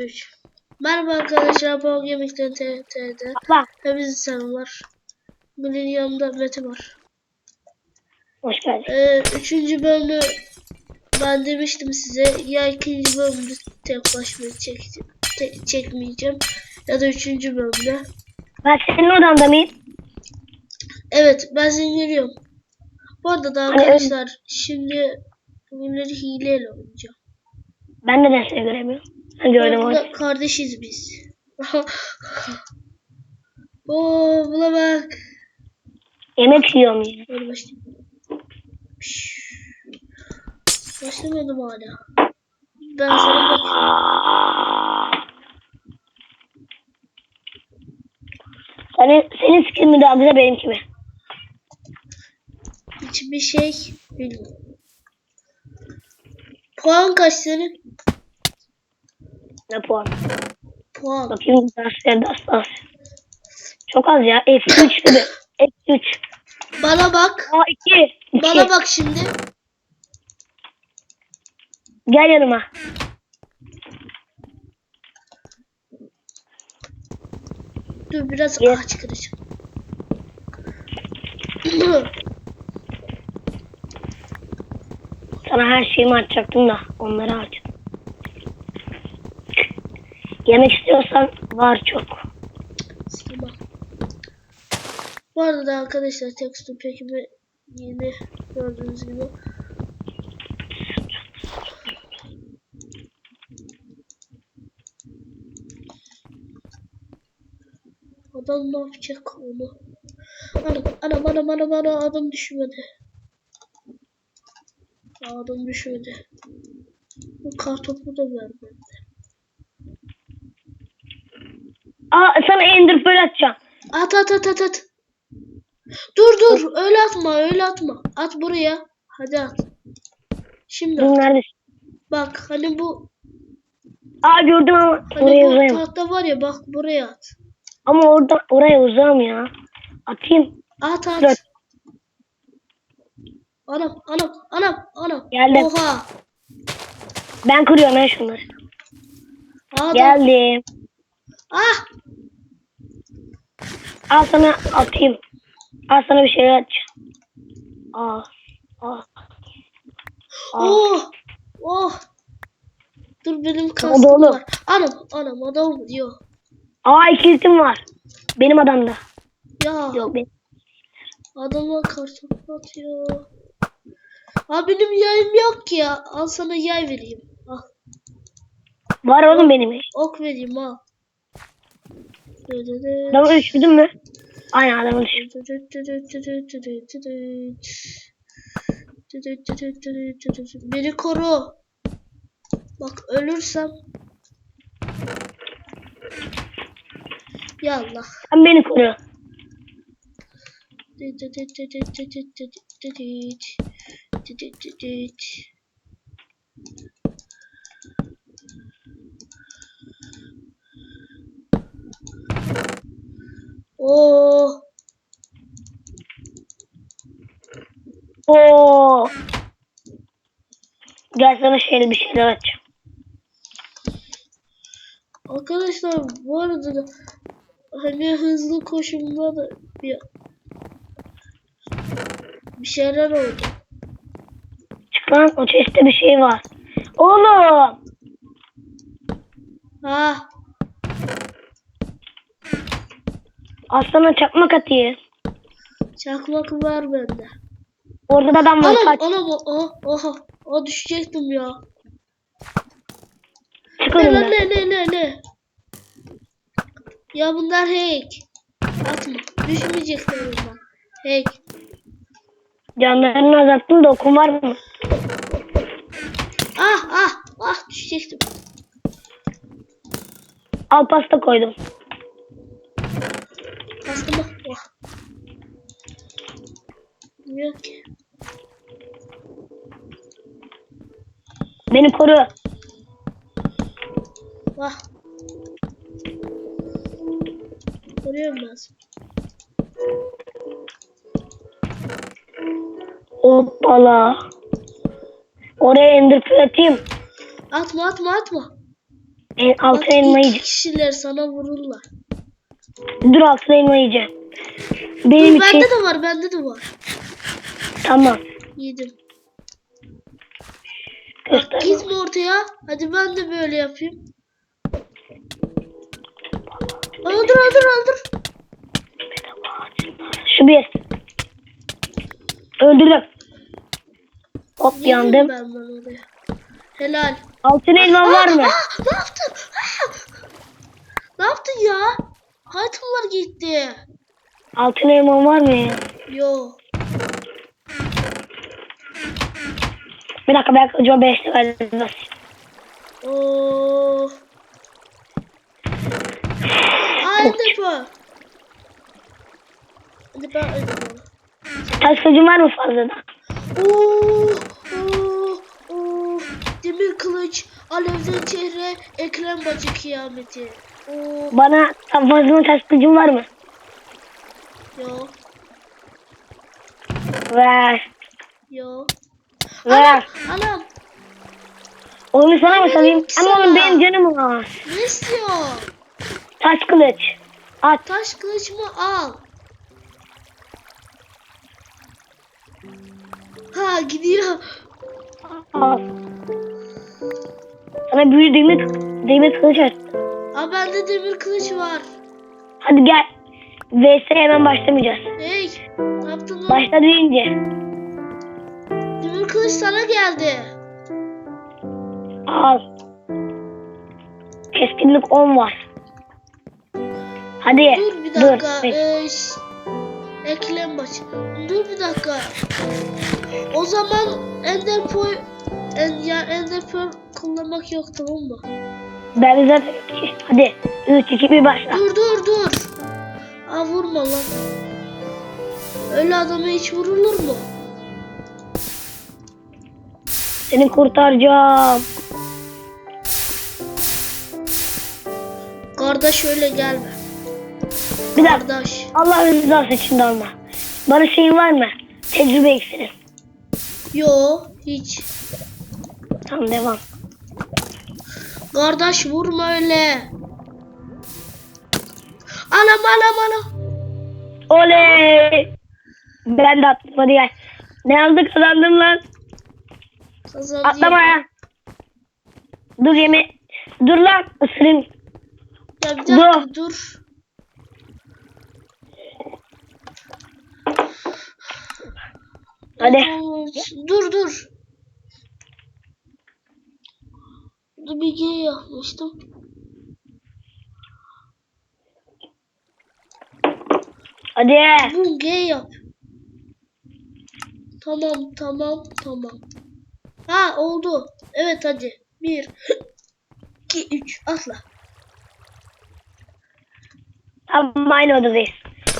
3 Merhaba arkadaşlar Bol Yemekten TRT'de Bak Hepinize selamlar. Bugün yanımda Mete var. Hoş geldin. ee, Üçüncü bölümü Ben demiştim size. Ya ikinci bölümde tek başıma çek, te- çekmeyeceğim Ya da üçüncü bölümde. Ben senin odanda mıyım? Evet ben seni görüyorum. Bu arada da Hani arkadaşlar Şimdi Bugünleri hileyle oynayacağım. Ben neden seni göremiyorum? Onu. Burada kardeşiz biz. Oo buna bak. Yemek yiyorum ya. Hadi başlayalım. Şşş. Başlamadım hala. Ben sana bak. Senin, senin skin mi daha güzel benimki mi? Hiçbir şey bilmiyorum. Puan kaç senin? Ne puan? Puan. Bakayım dersler ders Çok az ya. F3 gibi. F3. Bana bak. Aa 2. Bana bak şimdi. Gel yanıma. Dur biraz Yes. ağaç kıracağım. Sana her şeyimi açacaktım da onları aç. Yemek istiyorsan var çok. Bu arada da arkadaşlar tekstür pekimi yeni gördüğünüz gibi Adam ne yapacak onu? Anam anam anam anam anam adam düşmedi. Adam düşmedi. Bu kartopu da ver bende. Aa sana ender pearl atacağım. At at at at at. Dur dur öyle atma öyle atma. At buraya. Hadi at. Şimdi at. neredesin? Bak hani bu Aa gördüm ama hani oraya bu uzayım. tahta var ya bak buraya at. Ama orada oraya uzağım ya. Atayım. At at. Dur. Anam anam anam anam. Geldim. Oha. Ben kırıyorum ya şunları. Adam. Geldim. Ah. Al sana atayım. Al sana bir şey aç. Aa. Aa. Aa. Oh. Oh. Dur benim kaskım oğlum. var. Anam anam adam diyor. Aa ikilitim var. Benim adamda. Ya Yok benim. adama kartopu atıyor. Abi benim yayım yok ki ya. Al sana yay vereyim. Al. Var oğlum benim. Ok vereyim al. Adamı düşürdün mü? Aynen adamı düşürdüm. Beni koru. Bak ölürsem. Ya Allah. Sen beni koru. Dı dı dı dı dı dı dı dı dı dı dı. Oo. Oo. Gel sana şöyle bir şeyler açacağım. Arkadaşlar bu arada da hani hızlı koşumda da bir bir şeyler oldu. Çık lan o chest'te bir şey var. Oğlum. Ha, Aslana çakmak atayım. çakmak var bende. Orada da adam var. Anam, Kaç. anam, oha, oha, o düşecektim ya. Çık Ne ne ne ne ne? Ya bunlar hack. Atma, düşmeyecekler bundan. Hack. Canlarını azalttım da okum var mı? Ah ah ah düşecektim. Al pasta koydum. Bak bak. Yok. Beni koru. Bak. Koruyorum lazım. Hoppala. Oraya ender atayım. Atma atma atma. En altı elmayı. Kişiler sana vururlar. Dur altın elma yiyeceğim. Benim Dur için bende de var bende de var. tamam. Yedim. Bak Göster. gitme ortaya. Hadi ben de böyle yapayım. Öldür öldür öldür. Şu bir. Öldürdüm. Hop Yedim yandım. Ben ben. Helal. Altın elma var mı? Aa, ne yaptın? Aa! Ne yaptın ya? Hayatımlar gitti. Altın elma var mı ya? Yo. Bir dakika ben acaba 5 verdim. Nasıl? Oo. Aynı bu. Hadi ben öldüm. Taş kılıcın var mı fazladan? Oo, oo, oo. Demir kılıç, alevden çehre, ekrem bacı kıyameti. Bana fazladan taş kılıcın var mı? yo, Ver. yo. Ver. Anam, Onu sana mı salayım? Ama oğlum benim canım var. ne istiyor? Taş kılıç. At. Taş kılıcımı al. Ha gidiyor. Al. Sana büyülü demir, demir kılıç attım. Bende demir kılıç var. Hadi gel. VS'ye hemen başlamayacağız. Hey, ne yaptın lan? Başla deyince. Demir kılıç sana geldi. Al. Keskinlik 10 var. Hadi. Dur bir dakika. Dur. Ee, eklem baş. Dur bir dakika. O zaman Ender Pearl en, ya Ender Pearl kullanmak yok tamam mı? Ben zaten Hadi. 3, 2, 1 başla. Dur dur dur. Aa vurma lan. Öyle adama hiç vurulur mu? Seni kurtaracağım. Kardeş öyle gelme. Bir dakika. Kardeş. Allah rızası için de alma. Bana şeyin var mı? Tecrübe iksiri. Yo hiç. Tamam devam. Kardeş vurma öyle. Anam anam anam. Oley. Ben de attım hadi gel. Ne aldı kazandım lan. Kazandı. Atlama ya. Dur yeme. Dur lan ısırayım. Ya bir dakika dur. Hadi. Dur dur. G yapmıştım. Hadi. G yap. Tamam tamam tamam. Ha oldu. Evet hadi. Bir. iki üç atla. Tamam aynı odadayız.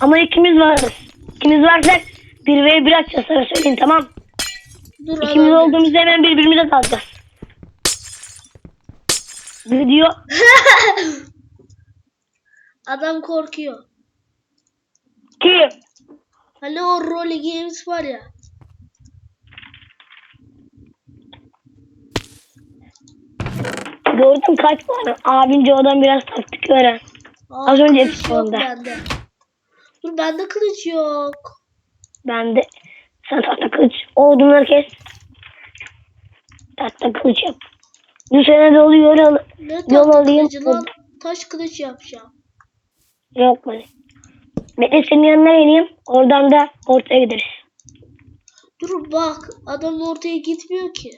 Ama ikimiz varız. İkimiz varsak bir ve bir açacağız sana söyleyeyim tamam. Dur İkimiz olduğumuzda hemen birbirimize dalacağız. Video Adam korkuyor. kim? Hani o Rolly Games var ya. Gördüm kaç puan. Abince odan biraz taktik öğren. Aa, Az önce bende. Dur bende kılıç yok. Ben de sen tahta kılıç odunları kes. Tahta kılıç yap. Bu sene de oluyor yol, Ne yol alayım. kılıcı lan? Taş kılıç yapacağım. Yok mu? Bekle senin yanına geleyim. Oradan da ortaya gideriz. Dur bak adam ortaya gitmiyor ki.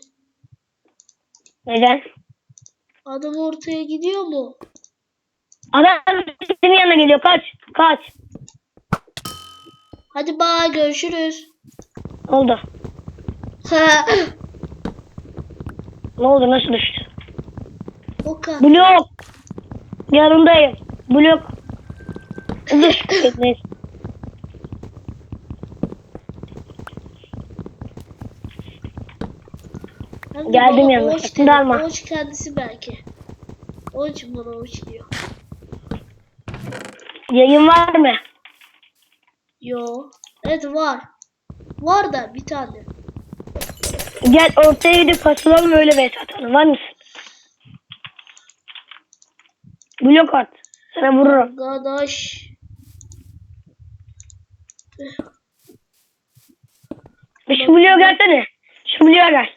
Neden? Adam ortaya gidiyor mu? Adam senin yanına geliyor. Kaç. Kaç. Hadi bye görüşürüz. Oldu. Ne oldu? Nasıl düştü? Blok. Yanındayım. Blok. Dur. Geldim yanına, dalma. Oğuz kendisi belki. Oğuz bana Oğuz diyor. Yayın var mı? Yo. Evet var. Var da bir tane. Gel ortaya gidip kasılalım öyle vs atalım. Var mısın? Blok at. Sana vururum. Arkadaş. Şu bloğa gelsene. Şu bloğa gel.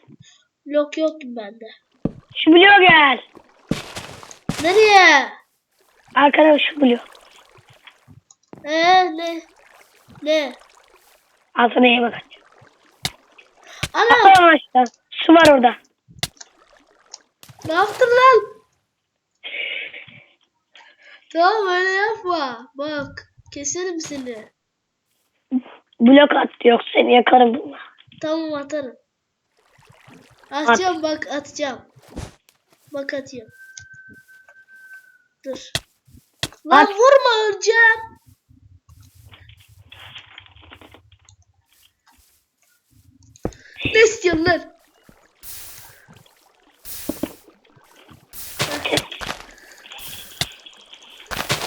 Blok yok bende. Şu bloğa gel. Nereye? Arkana şu blok. Ee ne? Ne? Al sana iyi bak. Ana Atlamam aşağı. Su var orada. ne yaptın lan? Tamam öyle yapma. Bak keserim seni. Blok at yok seni yakarım bununla. Tamam atarım. Atacağım bak atacağım. Bak atıyorum. Dur. Lan At. vurma öleceğim. Ne istiyorsun lan?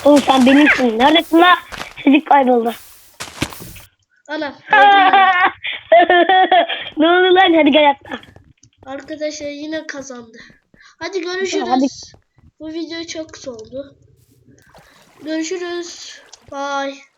Oğlum sen benimsin. Neredesin la? Çocuk kayboldu. Ben. ne oldu lan? Hadi gel atla. Arkadaşlar yine kazandı. Hadi görüşürüz. Hadi. Bu video çok kısa oldu. Görüşürüz. Bye.